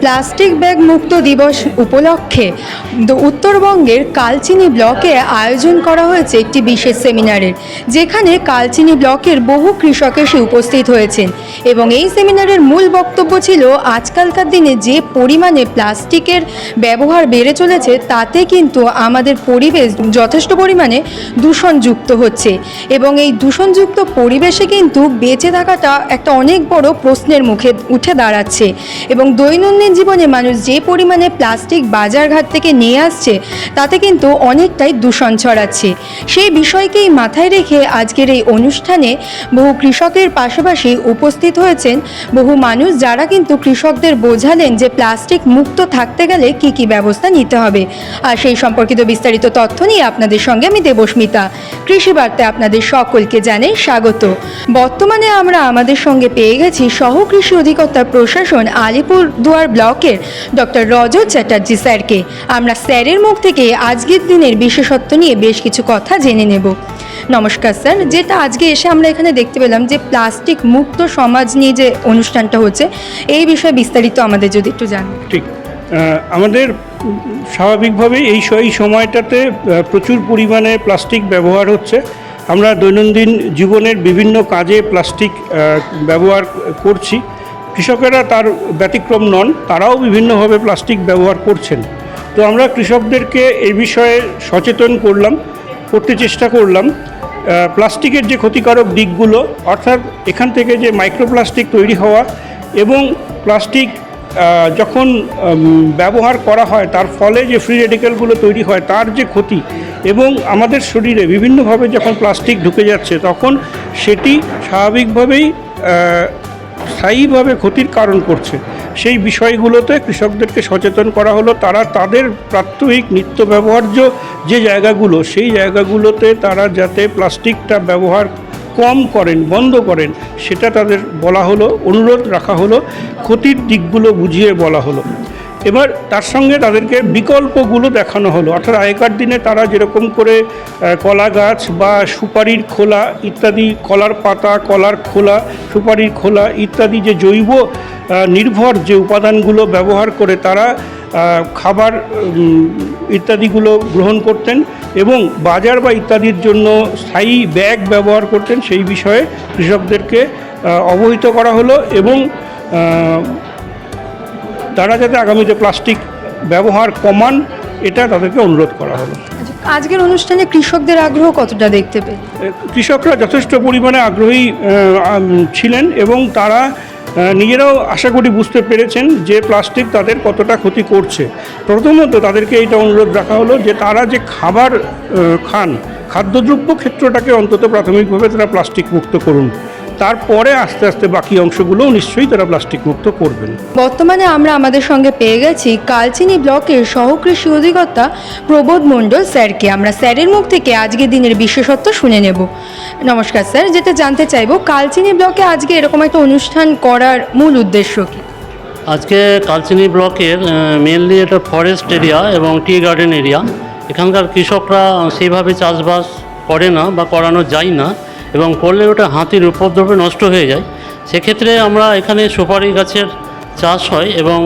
Plastic bag মুক্ত দিবস উপলক্ষে উত্তরবঙ্গের কালচিনি ব্লকে আয়োজন করা হয়েছে একটি বিশেষ সেমিনারের, যেখানে কালচিনি ব্লকের বহু কৃষক এসে উপস্থিত হয়েছেন। এবং এই সেমিনারের মূল বক্তব্য ছিল, আজকালকার দিনে যে পরিমাণে প্লাস্টিকের ব্যবহার বেড়ে চলেছে, তাতে কিন্তু আমাদের পরিবেশ যথেষ্ট পরিমাণে দূষণযুক্ত হচ্ছে। এবং এই দূষণযুক্ত পরিবেশে কিন্তু বেঁচে থাকাটা একটা অনেক বড় প্রশ্নের মুখে উঠে দাঁড়াচ্ছে। এবং দৈনন্দিন জীবনে মানুষ যে পরিমাণে প্লাস্টিক বাজারঘাট থেকে নিয়ে আসছে, তাতে কিন্তু অনেকটাই দূষণ ছড়াচ্ছে। সেই বিষয়কেই মাথায় রেখে আজকের এই অনুষ্ঠানে বহু কৃষকের পাশাপাশি উপস্থিত হয়েছেন বহু মানুষ যারা কিন্তু কৃষকদের বোঝালেন যে প্লাস্টিক মুক্ত থাকতে গেলে কি কি ব্যবস্থা নিতে হবে। আর সেই সম্পর্কিত বিস্তারিত তথ্য নিয়ে আপনাদের সঙ্গে আমি দেবস্মিতা। কৃষি বার্তায় আপনাদের সকলকে জানাই স্বাগত। বর্তমানে আমরা আমাদের সঙ্গে পেয়ে গেছি সহ কৃষি অধিকর্তা প্রশাসন আলিপুর দুয়ার ব্লকের ডক্টর রজত চ্যাটার্জি স্যারকে। আমরা স্যারের মুখ থেকে আজকের দিনের বিশেষত্ব নিয়ে বেশ কিছু কথা জেনে নেব। নমস্কার স্যার যেটা আজকে এসে আমরা এখানে দেখতে পেলাম যে প্লাস্টিক মুক্ত সমাজ নিয়ে যে অনুষ্ঠানটা হচ্ছে এই বিষয়ে বিস্তারিত আমাদের যদি একটু জানেন। ঠিক। আমাদের উম, স্বাভাবিকভাবেই এই এই সময়টাতে প্রচুর পরিমাণে প্লাস্টিক ব্যবহার হচ্ছে। আমরা দৈনন্দিন জীবনের বিভিন্ন কাজে প্লাস্টিক ব্যবহার করছি। কৃষকেরা তার ব্যতিক্রম নন, তারাও বিভিন্নভাবে প্লাস্টিক ব্যবহার করছেন। তো আমরা কৃষকদেরকে এই বিষয়ে সচেতন করলাম, করতে চেষ্টা করলাম। প্লাস্টিকের যে ক্ষতিকারক দিকগুলো, অর্থাৎ এখান থেকে যে মাইক্রোপ্লাস্টিক তৈরি হওয়া এবং প্লাস্টিক যখন ব্যবহার করা হয়, তার ফলে যে ফ্রি রেডিক্যালগুলো তৈরি হয়, তার যে ক্ষতি এবং আমাদের শরীরে বিভিন্নভাবে যখন প্লাস্টিক ঢুকে যাচ্ছে, তখন সেটি স্বাভাবিকভাবেই স্থায়ীভাবে ক্ষতির কারণ করছে। সেই বিষয়গুলোতে কৃষকদেরকে সচেতন করা হলো। তারা তাদের প্রাত্যহিক নিত্য ব্যবহার্য যে জায়গাগুলো, সেই জায়গাগুলোতে তারা যাতে প্লাস্টিকটা ব্যবহার কম করেন, বন্ধ করেন, সেটা তাদের বলা হলো, অনুরোধ রাখা হলো। ক্ষতির দিকগুলো বুঝিয়ে বলা হলো। এবার তার সঙ্গে তাদেরকে বিকল্পগুলো দেখানো হলো। অর্থাৎ আগেকার দিনে তারা যেরকম করে কলা গাছ বা সুপারির খোলা ইত্যাদি, কলার পাতা, কলার খোলা, সুপারির খোলা ইত্যাদি যে জৈব নির্ভর যে উপাদানগুলো ব্যবহার করে তারা খাবার ইত্যাদিগুলো গ্রহণ করতেন এবং বাজার বা ইত্যাদির জন্য স্থায়ী ব্যাগ ব্যবহার করতেন। সেই বিষয়ে কৃষকদেরকে অবহিত করা হলো এবং তারা যাতে আগামীতে প্লাস্টিক ব্যবহার কমান এটা তাদেরকে অনুরোধ করা হলো। আজকের অনুষ্ঠানে কৃষকদের আগ্রহ কতটা দেখতে পেলেন কৃষকরা যথেষ্ট পরিমাণে আগ্রহী ছিলেন এবং তারা নিজেরাও আশা করি বুঝতে পেরেছেন যে প্লাস্টিক তাদের কতটা ক্ষতি করছে। প্রথমত তাদেরকে এটা অনুরোধ রাখা হলো যে তারা যে খাবার খান খাদ্যদ্রব্য ক্ষেত্রটাকে অন্তত প্রাথমিকভাবে তারা প্লাস্টিক মুক্ত করুন। তারপরে আস্তে আস্তে বাকি অংশগুলোও নিশ্চয়ই তারা প্লাস্টিক মুক্ত করবেন। বর্তমানে আমরা আমাদের সঙ্গে পেয়ে গেছি কালচিনি ব্লকের সহকৃষি অধিকর্তা প্রবোধ মণ্ডল স্যারকে। আমরা স্যারের মুখ থেকে আজকের দিনের বিশেষত্ব শুনে নেব। নমস্কার স্যার যেটা জানতে চাইব কালচিনি ব্লকে আজকে এরকম একটা অনুষ্ঠান করার মূল উদ্দেশ্য কি? আজকে কালচিনি ব্লকের মেনলি এটা ফরেস্ট এরিয়া এবং টি গার্ডেন এরিয়া এখানকার কৃষকরা সেইভাবে চাষবাস করে না বা করানো যায় না। এবং করলে ওটা হাতির উপদ্রবে নষ্ট হয়ে যায়। সেক্ষেত্রে আমরা এখানে সুপারি গাছের চাষ হয় এবং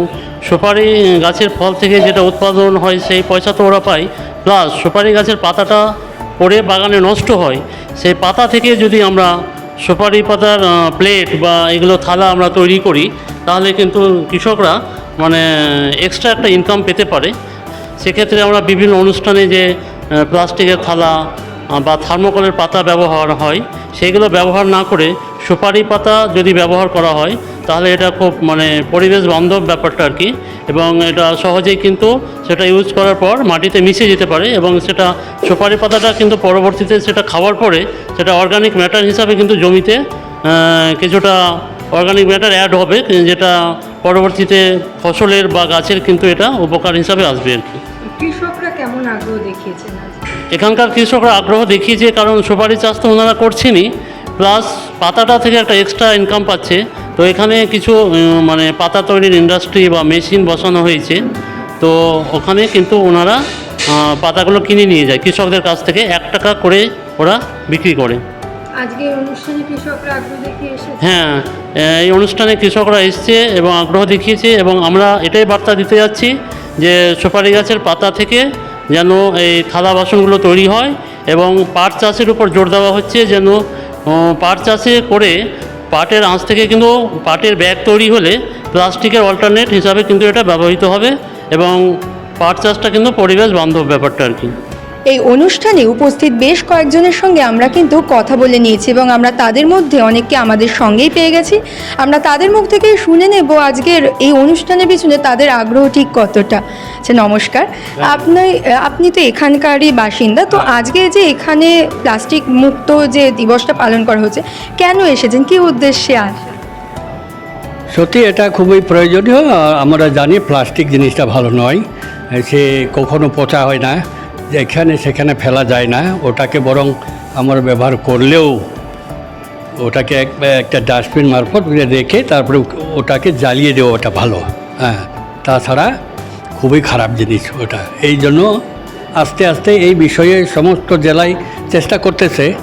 সুপারি গাছের ফল থেকে যেটা উৎপাদন হয় সেই পয়সা তো ওরা পায়। প্লাস সুপারি গাছের পাতাটা পড়ে বাগানে নষ্ট হয়। সেই পাতা থেকে যদি আমরা সুপারি পাতার প্লেট বা এগুলো থালা আমরা তৈরি করি, তাহলে কিন্তু কৃষকরা মানে এক্সট্রা একটা ইনকাম পেতে পারে। সেক্ষেত্রে আমরা বিভিন্ন অনুষ্ঠানে যে প্লাস্টিকের থালা বা থার্মোকলের পাতা ব্যবহার হয় সেইগুলো ব্যবহার না করে সুপারি পাতা যদি ব্যবহার করা হয়, তাহলে এটা খুব মানে পরিবেশ বান্ধব ব্যাপারটা আর কি। এবং এটা সহজেই কিন্তু সেটা ইউজ করার পর মাটিতে মিশে যেতে পারে এবং সেটা সুপারি পাতাটা কিন্তু পরবর্তীতে সেটা খাওয়ার পরে সেটা অর্গানিক ম্যাটার হিসাবে কিন্তু জমিতে কিছুটা অর্গানিক ম্যাটার অ্যাড হবে, যেটা পরবর্তীতে ফসলের বা গাছের কিন্তু এটা উপকার হিসাবে আসবে আর কি। কৃষকরা কেমন আগ্রহ দেখিয়েছেন? এখানকার কৃষকরা আগ্রহ দেখিয়েছে কারণ সুপারি চাষ তো ওনারা করছেনই প্লাস পাতাটা থেকে একটা এক্সট্রা ইনকাম পাচ্ছে। তো এখানে কিছু মানে পাতা তৈরির ইন্ডাস্ট্রি বা মেশিন বসানো হয়েছে। তো ওখানে কিন্তু ওনারা পাতাগুলো কিনে নিয়ে যায় কৃষকদের কাছ থেকে এক টাকা করে ওরা বিক্রি করে। আজকে অনুষ্ঠানে কৃষকরা আগ্রহ দেখিয়ে হ্যাঁ এই অনুষ্ঠানে কৃষকরা এসছে এবং আগ্রহ দেখিয়েছে এবং আমরা এটাই বার্তা দিতে যাচ্ছি যে সুপারি গাছের পাতা থেকে যেন এই থালা বাসনগুলো তৈরি হয় এবং পাট চাষের উপর জোর দেওয়া হচ্ছে যেন পাট চাষে করে পাটের আঁশ থেকে কিন্তু পাটের ব্যাগ তৈরি হলে প্লাস্টিকের অল্টারনেট হিসাবে কিন্তু এটা ব্যবহৃত হবে এবং পাট চাষটা কিন্তু পরিবেশ বান্ধব ব্যাপারটা আর কি। এই অনুষ্ঠানে উপস্থিত বেশ কয়েকজনের সঙ্গে আমরা কিন্তু কথা বলে নিয়েছি এবং আমরা তাদের মধ্যে অনেককে আমাদের সঙ্গেই পেয়ে গেছি। আমরা তাদের মুখ থেকে শুনে নেব আজকের এই অনুষ্ঠানের পিছনে তাদের আগ্রহ ঠিক কতটা। আচ্ছা নমস্কার। আপনি আপনি তো এখানকারই বাসিন্দা তো আজকে যে এখানে প্লাস্টিক মুক্ত যে দিবসটা পালন করা হচ্ছে কেন এসেছেন? কি উদ্দেশ্যে আসা সত্যি এটা খুবই প্রয়োজনীয় আমরা জানি প্লাস্টিক জিনিসটা ভালো নয়। সে কখনো পচা হয় না। যেখানে সেখানে ফেলা যায় না, ওটাকে বরং আমরা ব্যবহার করলেও ওটাকে এক- একটা ডাস্টবিন মারফত রেখে তারপরে ওটাকে জ্বালিয়ে দেওয়া ওটা ভালো। হ্যাঁ তাছাড়া খুবই খারাপ জিনিস ওটা। এই জন্য আস্তে আস্তে এই বিষয়ে সমস্ত জেলায় চেষ্টা করতেছে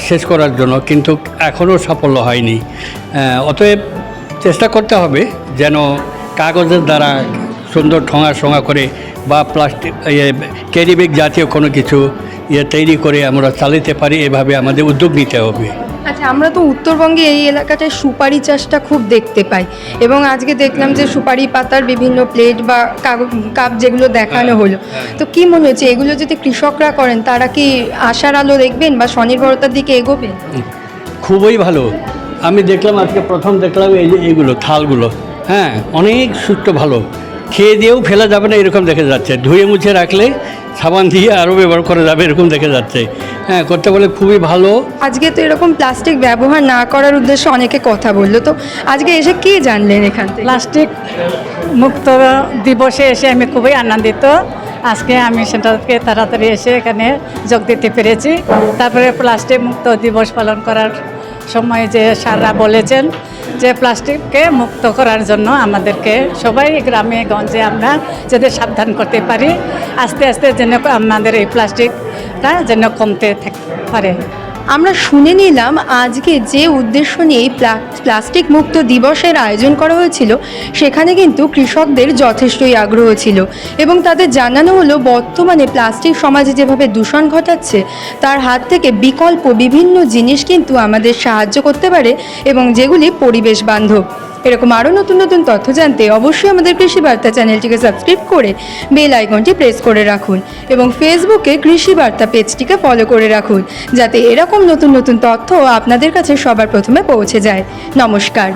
শেষ করার জন্য, কিন্তু এখনও সাফল্য হয়নি। অতএব চেষ্টা করতে হবে যেন কাগজের দ্বারা সুন্দর ঠোঙা সঙ্গা করে বা প্লাস্টিক ইয়ে ক্যারি ব্যাগ জাতীয় কোনো কিছু ইয়ে তৈরি করে আমরা চালাতে পারি এভাবে আমাদের উদ্যোগ নিতে হবে। আচ্ছা আমরা তো উত্তরবঙ্গে এই এলাকাটায় সুপারি চাষটা খুব দেখতে পাই এবং আজকে দেখলাম যে সুপারি পাতার বিভিন্ন প্লেট বা কাপ যেগুলো দেখানো হলো। তো কি মনে হচ্ছে এগুলো যদি কৃষকরা করেন তারা কি আশার আলো দেখবেন বা স্বনির্ভরতার দিকে এগোবেন? খুবই ভালো। আমি দেখলাম আজকে প্রথম দেখলাম এই যে এইগুলো থালগুলো। হ্যাঁ অনেক সুস্থ ভালো। খেয়ে দিয়েও ফেলা যাবে না এরকম দেখা যাচ্ছে। ধুয়ে মুছে রাখলে সাবান দিয়ে আরও ব্যবহার করা যাবে এরকম দেখা যাচ্ছে। হ্যাঁ করতে বলে খুবই ভালো। আজকে তো এরকম প্লাস্টিক ব্যবহার না করার উদ্দেশ্যে অনেকে কথা বলল। তো আজকে এসে কি জানলেন এখান থেকে? প্লাস্টিক মুক্ত দিবসে এসে আমি খুবই আনন্দিত। আজকে আমি সেটাকে তাড়াতাড়ি এসে এখানে যোগ দিতে পেরেছি। তারপরে প্লাস্টিক মুক্ত দিবস পালন করার সময় যে সাররা বলেছেন যে প্লাস্টিককে মুক্ত করার জন্য আমাদেরকে সবাই গ্রামে, গঞ্জে আমরা যাতে সাবধান করতে পারি, আস্তে আস্তে যেন আমাদের এই প্লাস্টিকটা যেন কমতে পারে। আমরা শুনে নিলাম আজকে যে উদ্দেশ্য নিয়ে প্লাস্টিক মুক্ত দিবসের আয়োজন করা হয়েছিল, সেখানে কিন্তু কৃষকদের যথেষ্টই আগ্রহ ছিল এবং তাদের জানানো হলো, বর্তমানে প্লাস্টিক সমাজে যেভাবে দূষণ ঘটাচ্ছে, তার হাত থেকে বিকল্প বিভিন্ন জিনিস কিন্তু আমাদের সাহায্য করতে পারে এবং যেগুলি পরিবেশ বান্ধব। এরকম আরও নতুন নতুন তথ্য জানতে অবশ্যই আমাদের কৃষি বার্তা চ্যানেলটিকে সাবস্ক্রাইব করে বেল আইকনটি প্রেস করে রাখুন এবং ফেসবুকে কৃষি বার্তা পেজটিকে ফলো করে রাখুন, যাতে এরকম নতুন নতুন তথ্য আপনাদের কাছে সবার প্রথমে পৌঁছে যায়। নমস্কার।